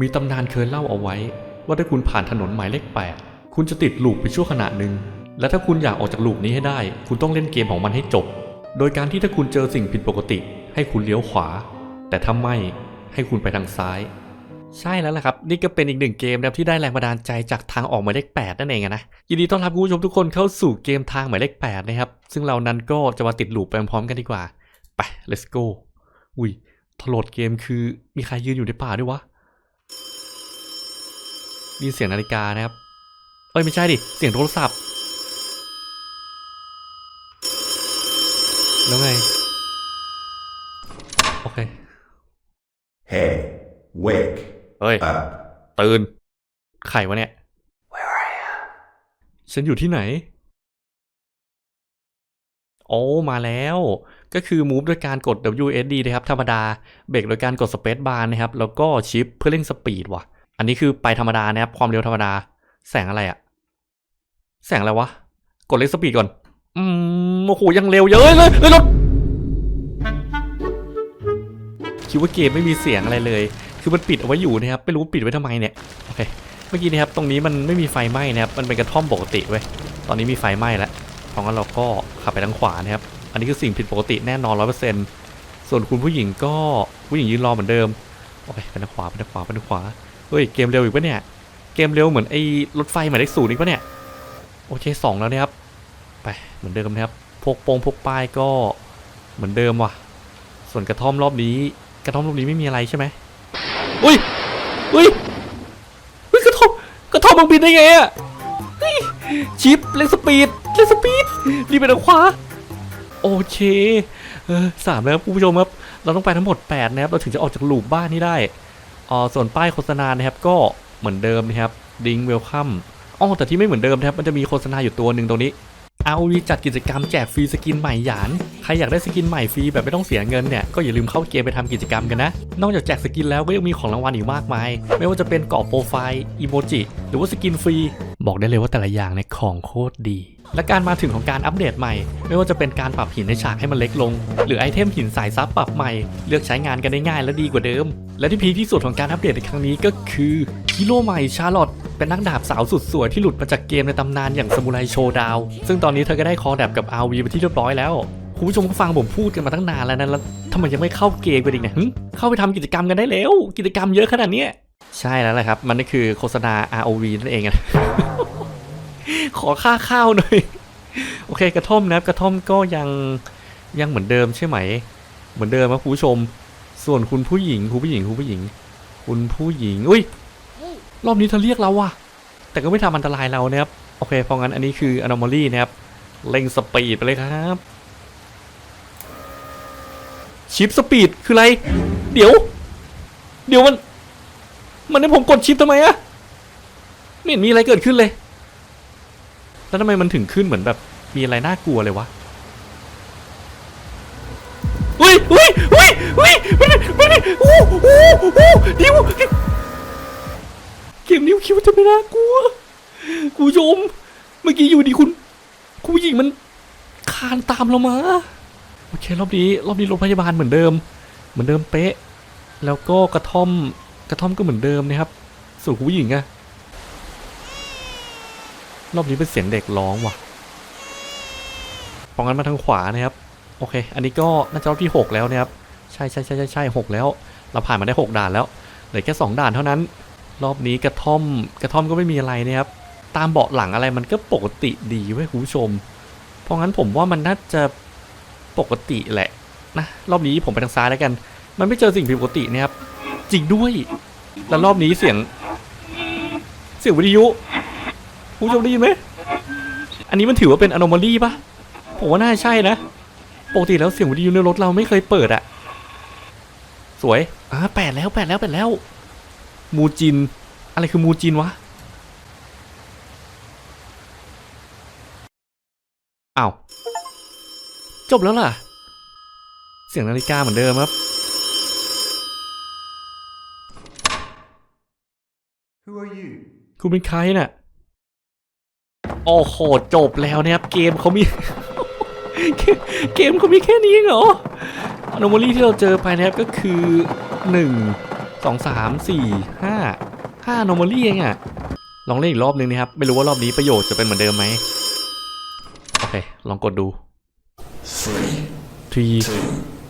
มีตำนานเคยเล่าเอาไว้ ว่าถ้าคุณผ่านถนนหมายเลขแปดคุณจะติดลูปไปชั่วขณะหนึ่ง และถ้าคุณอยากออกจากลูปนี้ให้ได้ คุณต้องเล่นเกมของมันให้จบ โดยการที่ถ้าคุณเจอสิ่งผิดปกติ ให้คุณเลี้ยวขวา แต่ถ้าไม่ให้คุณไปทางซ้าย ใช่แล้วล่ะครับ นี่ก็เป็นอีกหนึ่งเกมนะที่ได้แรงบันดาลใจจากทางออกหมายเลข8นั่นเองนะยินดีต้อนรับคุณผู้ชมทุกคนเข้าสู่เกมทางหมายเลข8นะครับซึ่งเรานั้นก็จะมาติดลูปไปพร้อมกันดีกว่าไป let's go อุ้ยถลดเกมคือมีใครยืนอยู่ในป่าด้วยวะ มีเสียงนาฬิกานะครับ เอ้ยไม่ใช่ดิ เสียงโทรศัพท์ แล้วไง โอเค Hey, wake เฮ้ย up. ตื่น ใครวะเนี่ยฉันอยู่ที่ไหน โอ้มาแล้ว ก็คือ move ด้วยการกด WSD นะครับ ธรรมดา เบรกโดยการกด space bar นะครับ แล้วก็ชิปเพื่อเร่งสปีดว่ะ อันนี้คือไปธรรมดานะครับ ความเร็วธรรมดา แสงอะไรอะแสงอะไรวะ กดเร่งสปีดก่อน อืมโอ้โหยังเร็วเยอะเลยเลยรถคิดว่าเกมไม่มีเสียงอะไรเลย คือมันปิดเอาไว้อยู่นะครับ ไม่รู้ปิดไว้ทำไมเนี่ย โอเค เมื่อกี้นะครับ ตรงนี้มันไม่มีไฟไหม้นะครับ มันเป็นกระท่อมปกติเว้ย ตอนนี้มีไฟไหม้แล้วเพราะงั้นเราก็ขับไปทางขวานะครับ อันนี้คือสิ่งผิดปกติแน่นอนร้อยเปอร์เซ็นต์ส่วนคุณผู้หญิงก็ผู้หญิงยืนรอเหมือนเดิม โอเคไปทางขวาไปทางขวาไปทางขวา ฮ้ยเกมเร็วอีกปะเนี่ย เกมเร็วเหมือนไอ้รถไฟหมายเลขศูนย์อีกปะเนี่ย โอเคสองแล้วนะครับ ไปเหมือนเดิมนะครับ พกโปงพกป้ายก็เหมือนเดิมว่ะ ส่วนกระท่อมรอบนี้ กระท่อมรอบนี้ไม่มีอะไรใช่ไหมอุ้ยอุ้ยอุ้ยกระท่อมกระท่อมมันบินได้ไงอะชิปเล่นสปีดเล่นสปีดรีบไปทางขวาโอเคเออสามแล้วครับคุณผู้ชมครับ เราต้องไปทั้งหมด 8 นะครับ เราถึงจะออกจากลูปบ้านนี้ได้ อ๋อส่วนป้ายโฆษณานะครับก็เหมือนเดิมนะครับดิงเวลคัมอ๋อแต่ที่ไม่เหมือนเดิมนะครับมันจะมีโฆษณาอยู่ตัวหนึ่งตรงนี้ ROV จัดกิจกรรมแจกฟรีสกินใหม่หยาน ใครอยากได้สกินใหม่ฟรีแบบไม่ต้องเสียเงินเนี่ย ก็อย่าลืมเข้าเกมไปทำกิจกรรมกันนะ นอกจากแจกสกินแล้วก็ยังมีของรางวัลอีกมากมาย ไม่ว่าจะเป็นเกาะโปรไฟล์อีโมจิหรือว่าสกินฟรี บอกได้เลยว่าแต่ละอย่างเนี่ยของโคตรดี และการมาถึงของการอัปเดตใหม่ ไม่ว่าจะเป็นการปรับหินในฉากให้มันเล็กลง หรือไอเทมหินสายซับปรับใหม่ เลือกใช้งานกันได้ง่ายและดีกว่าเดิม และที่พีที่สุดของการอัปเดตในครั้งนี้ก็คือฮีโร่ใหม่ชาร์ลอตเป็นนักดาบสาวสุดสวยที่หลุดมาจากเกมในตำนานอย่างสมุไรโชดาว ซึ่งตอนนี้เธอก็ได้คอแดบกับ RV ไปที่เรียบร้อยแล้วคุณผู้ชมก็ฟังผมพูดกันมาตั้งนานแล้วนะแล้วทำไมยังไม่เข้าเกมกันอีกเนี่ยเข้าไปทำกิจกรรมกันได้แล้ว กิจกรรมเยอะขนาดนี้ใช่แล้วแหละครับ มันก็คือโฆษณา ROV นั่นเองอะ ขอค่าข้าวหน่อย โอเคกระท่อมนะครับ กระท่อมก็ยังยังเหมือนเดิมใช่ไหม เหมือนเดิมครับคุณผู้ชม ส่วนคุณผู้หญิงคุณผู้หญิงคุณผู้หญิง คุณผู้หญิง อุ้ย รอบนี้เธอเรียกเราว่ะ แต่ก็ไม่ทำอันตรายเรานะครับ โอเค เพราะงั้นอันนี้คือ anomaly นะครับ เร่งสปีดไปเลยครับ ชิปสปีดคืออะไร เดี๋ยว เดี๋ยวมัน มันให้ผมกดชิปทำไมอะไม่เห็นมีอะไรเกิดขึ้นเลย แล้วทำไมมันถึงขึ้นเหมือนแบบมีอะไรน่ากลัวเลยวะอุ้ยอุ้ยอุ้ยอุ้ยมันมันโอ้โหโอ้โหนิ้วเกมนิ้วคิดวาจะไม่น่ากลัวคุณผู้ชมเมื่อกี้อยู่ดีคุณคุณผู้หญิงมันคานตามเรามาโอเครอบนี้รอบนี้โรถพยาบาลเหมือนเดิม เหมือนเดิมเป๊ะ แล้วก็กระท่อมกระท่อมก็เหมือนเดิมนะครับส่วนคุณผู้หญิงอะ รอบนี้เป็นเสียงเด็กร้องว่ะพองั้นมาทางขวานะครับ โอเค อันนี้ก็น่าจะรอบที่ 6 แล้วนะครับ ใช่ใช่ใช่ใช่ใช่หกแล้ว เราผ่านมาได้ 6 ด่านแล้วเหลือแค่2ด่านเท่านั้น รอบนี้กระท่อม กระท่อมก็ไม่มีอะไรนะครับ ตามเบาะหลังอะไรมันก็ปกติดีเว้ยคุณผู้ชม เพราะงั้นผมว่ามันน่าจะปกติแหละนะรอบนี้ผมไปทางซ้ายแล้วกัน มันไม่เจอสิ่งผิดปกตินะครับ จริงด้วย แล้วรอบนี้เสียง เสียงวิทยุ ผู้ชมได้ยินไหมอันนี้มันถือว่าเป็น anomaly ปะผมว่าน่าใช่นะปกติแล้วเสียงวิทยุในรถเราไม่เคยเปิดอะสวยอ่าแปดแล้วแปดแล้วแปดแล้ว มูจิน อะไรคือมูจินวะอ้าวจบแล้วล่ะ เสียงนาฬิกาเหมือนเดิมครับ Who are you? คุณเป็นใครน่ะ โอ้โหจบแล้วนะครับ เกมเขามี เกมเขามีแค่นี้เองเหรออ n o m a l y ที่เราเจอไปนะครับก็คือ1สองสามสี่ห้าห้า anomaly เองอะลองเล่นอีกรอบนึงนะครับ ไม่รู้ว่ารอบนี้ประโยชน์จะเป็นเหมือนเดิมไหมโอเค ลองกดดู Three, two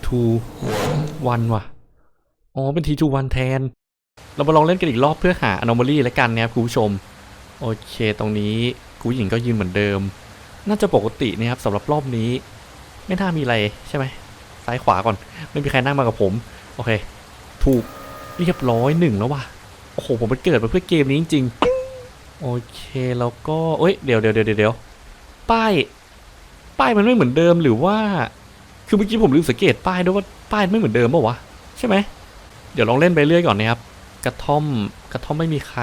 two one. one ว่ะ อ๋อ เป็น t two one แทน เรามาลองเล่นกันอีกรอบเพื่อหา anomaly แล้วกันนะครับคุณผู้ชม โอเค ตรงนี้ กูหญิงก็ยืนเหมือนเดิม น่าจะปกตินะครับสำหรับรอบนี้ ไม่น่ามีอะไรใช่ไหมซ้ายขวาก่อน ไม่มีใครนั่งมากับผม โอเค ถูกเรียบร้อยหนึ่งแล้วว่ะ โอ้โห ผมไปเกิดมาเพื่อเกมนี้จริงๆ โอเค แล้วก็เอ้ย เดี๋ยวเดี๋ยวเดี๋ยวเดี๋ยวป้าย ป้ายมันไม่เหมือนเดิมหรือว่า คือเมื่อกี้ผมลืมสังเกตป้ายด้วยว่าป้ายไม่เหมือนเดิมป่าวะ ใช่ไหม เดี๋ยวลองเล่นไปเรื่อยก่อนนะครับ กระท่อม กระท่อมไม่มีใคร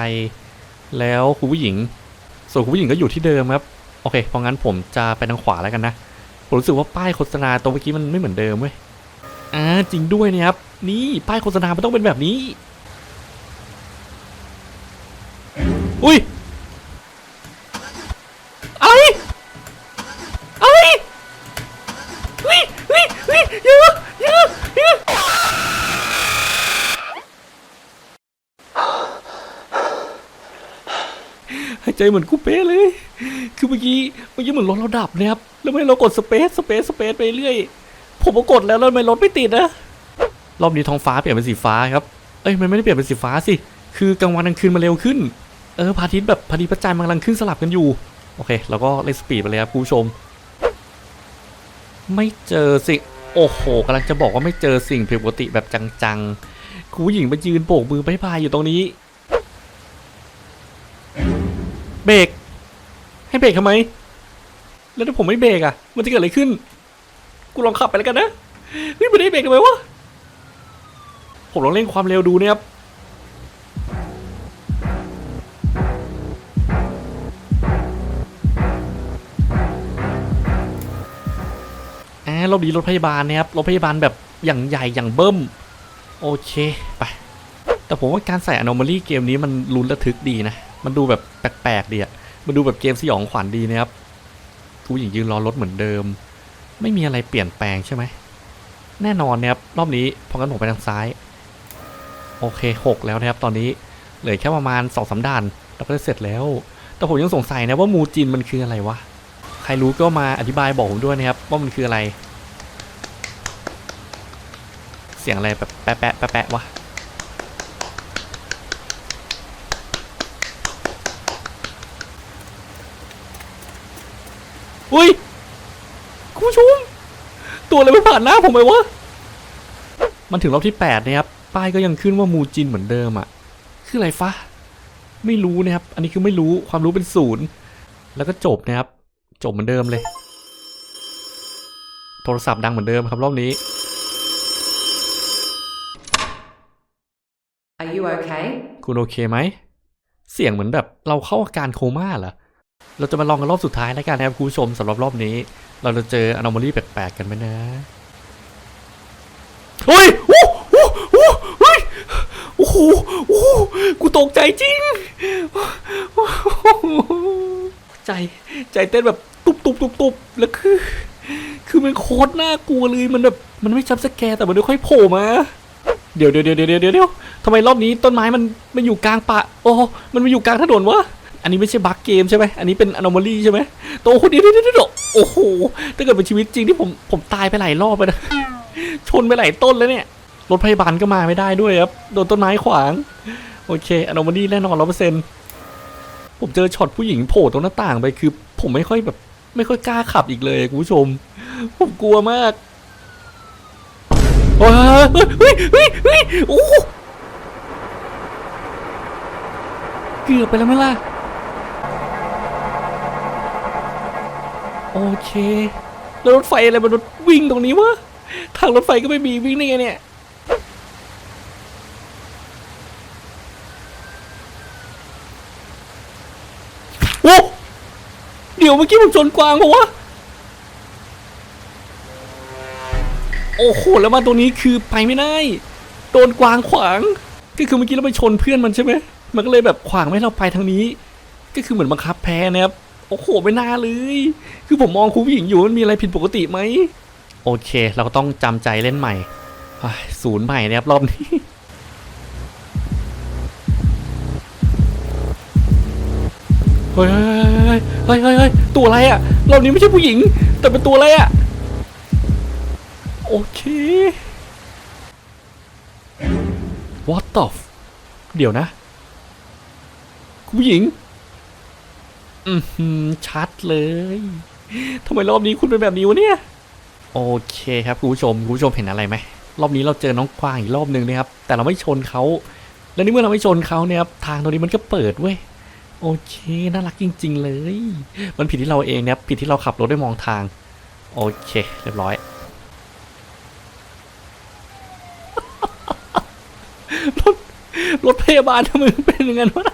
แล้วคุณผู้หญิง ส่วนคุณผู้หญิงก็อยู่ที่เดิมครับโอเคเพราะงั้นผมจะไปทางขวาแล้วกันนะผมรู้สึกว่าป้ายโฆษณาตัวเมื่อกี้มันไม่เหมือนเดิมเว้ยอ่าจริงด้วยนะครับนี่ป้ายโฆษณามันต้องเป็นแบบนี้ อุ้ยอะไรอะไรเฮ้ยเฮ้ยเฮ้ยเยอะเยอะเยอะหาย ใจเหมือนกูเป๊ะเลย คือเมื่อกี้เมื่อกี้เหมือนรถเราดับนะครับ แล้วไม่เรากดสเปซสเปซสเปซไปเรื่อย ผมก็กดแล้วแล้วทำไมรถไม่ติดนะรอบนี้ท้องฟ้าเปลี่ยนเป็นสีฟ้าครับ เอ้ยมันไม่ได้เปลี่ยนเป็นสีฟ้าสิ คือกลางวันกลางคืนมาเร็วขึ้น เออพระอาทิตย์แบบพอดีพระจันทร์มันกำลังขึ้นสลับกันอยู่ โอเค แล้วก็เล่นสปีดไปเลยครับคุณผู้ชม ไม่เจอสิ โอ้โหกำลังจะบอกว่าไม่เจอสิ่งผิดปกติแบบจังๆคุณผู้หญิงมายืนโบกมือบายบายอยู่ตรงนี้ เบรกให้เบรกทำไม แล้วถ้าผมไม่เบรกอะ มันจะเกิดอะไรขึ้น กูลองขับไปแล้วกันนะเฮ้ยไม่ได้เบรกทำไมวะ ผมลองเร่งความเร็วดูนะครับอ่ารอบนี้รถพยาบาลนะครับ รถพยาบาลแบบอย่างใหญ่อย่างเบิ้ม โอเค ไป แต่ผมว่าการใส่ anomaly เกมนี้มันลุ้นระทึกดีนะ มันดูแบบแปลกๆดีอะมันดูแบบเกมสยองขวัญดีนะครับผู้หญิงยืนรอรถเหมือนเดิม ไม่มีอะไรเปลี่ยนแปลงใช่ไหม แน่นอนนะครับรอบนี้พราะงั้นผมไปทางซ้าย โอเคหกแล้วนะครับตอนนี้เหลือแค่ประมาณสองสามด่านเราก็จะเสร็จแล้ว แต่ผมยังสงสัยนะว่ามูจินมันคืออะไรวะ ใครรู้ก็มาอธิบายบอกผมด้วยนะครับว่ามันคืออะไร เสียงอะไรแบบแปะแปะแปะแปะวะ อุ้ยคุณผู้ชมตัวอะไรไม่ผ่านหน้าผมไปวะ มันถึงรอบที่8นะครับ ป้ายก็ยังขึ้นว่ามูจินเหมือนเดิมอะคืออะไรฟะ ไม่รู้นะครับ อันนี้คือไม่รู้ความรู้เป็นศูนย์ แล้วก็จบนะครับ จบเหมือนเดิมเลย โทรศัพท์ดังเหมือนเดิมครับรอบนี้ Are you okay? คุณโอเคไหม เสียงเหมือนแบบเราเข้าอาการโคม่าเหรอ เราจะมาลองกันรอบสุดท้ายแล้วกันนะครับคุณผู้ชมสำหรับรอบนี้ เราจะเจออ n o m a l y แปลกๆกันไหมนะเฮ้ยโอ้โหโอ้โหเฮ้ยโอ้โหโอ้โหกูตกใจจริง ใจใจเต้นแบบตุบตุบตุบตุบแล้วคือ คือมันโคตรน่ากลัวเลยมันแบบมันไม่จับสแกร์แต่มันไม่ค่อยโผล่มาเดี๋ยวเดี๋ยวเดี๋ยวเดี๋ยวเดี๋ยวเดี๋ยวทำไมรอบนี้ต้นไม้มันมันอยู่กลางป่าโอ้ มันมาอยู่กลางถนนวะ อันนี้ไม่ใช่บั๊กเกมใช่ไหมอันนี้เป็นอ n o m a l y ใช่ไหมโตคนเดียวเดี๋ยวเดี๋ยวเดี๋ยวโอ้โห ถ้าเกิดเป็นชีวิตจริงที่ผมผมตายไปหลายรอบไปนะ ชนไปหลายต้นแล้วเนี่ย รถพยาบาลก็มาไม่ได้ด้วยครับ โดนต้นไม้ขวาง โอเคอ n o m a l y แน่นอนร้อเปอร์เซ็นต์ผมเจอช็อตผู้หญิงโผล่ตรงหน้าต่างไปคือ ผมไม่ค่อยแบบ ไม่ค่อยกล้าขับอีกเลยคุณผู้ชม ผมกลัวมากเฮ้ยเฮ้ยเฮ้ยเฮ้ยโอ้เกือบไปแล้วไหมล่ะ โอเคแล้วรถไฟอะไรมันรถวิ่งตรงนี้วะทางรถไฟก็ไม่มีวิ่งได้ไงเนี่ยโอ้เดี๋ยวเมื่อกี้ผมชนกวางปะวะโอ้โหแล้วมาตรงนี้คือไปไม่ได้โดนกวางขวาง ก็คือเมื่อกี้เราไปชนเพื่อนมันใช่ไหมมันก็เลยแบบขวางไม่ให้เราไปทางนี้ ก็คือเหมือนบังคับแพ้นะครับ โอ้โหไม่น่าเลย คือผมมองคุณผู้หญิงอยู่มันมีอะไรผิดปกติไหม โอเค เราก็ต้องจำใจเล่นใหม่ศูนย์ใหม่นะครับรอบนี้เฮ้ยเฮ้ยเฮ้ยตัวอะไรอะรอบนี้ไม่ใช่ผู้หญิง แต่เป็นตัวอะไรอะโอเค what the เดี๋ยวนะ ผู้หญิง อือหือชัดเลยทำไมรอบนี้คุณเป็นแบบนี้วะเนี่ย โอเคครับคุณผู้ชมคุณผู้ชมเห็นอะไรไหมรอบนี้เราเจอน้องกวางอีกรอบหนึ่งนะครับ แต่เราไม่ชนเขาแล้วนี่เมื่อเราไม่ชนเขาเนี่ยครับทางตรงนี้มันก็เปิดเว้ยโอเคน่ารักจริง ๆ เลย มันผิดที่เราเองนะครับผิดที่เราขับรถไม่มองทาง โอเค เรียบร้อยรถรถพยาบาลทำไมเป็นอย่างนั้นวะ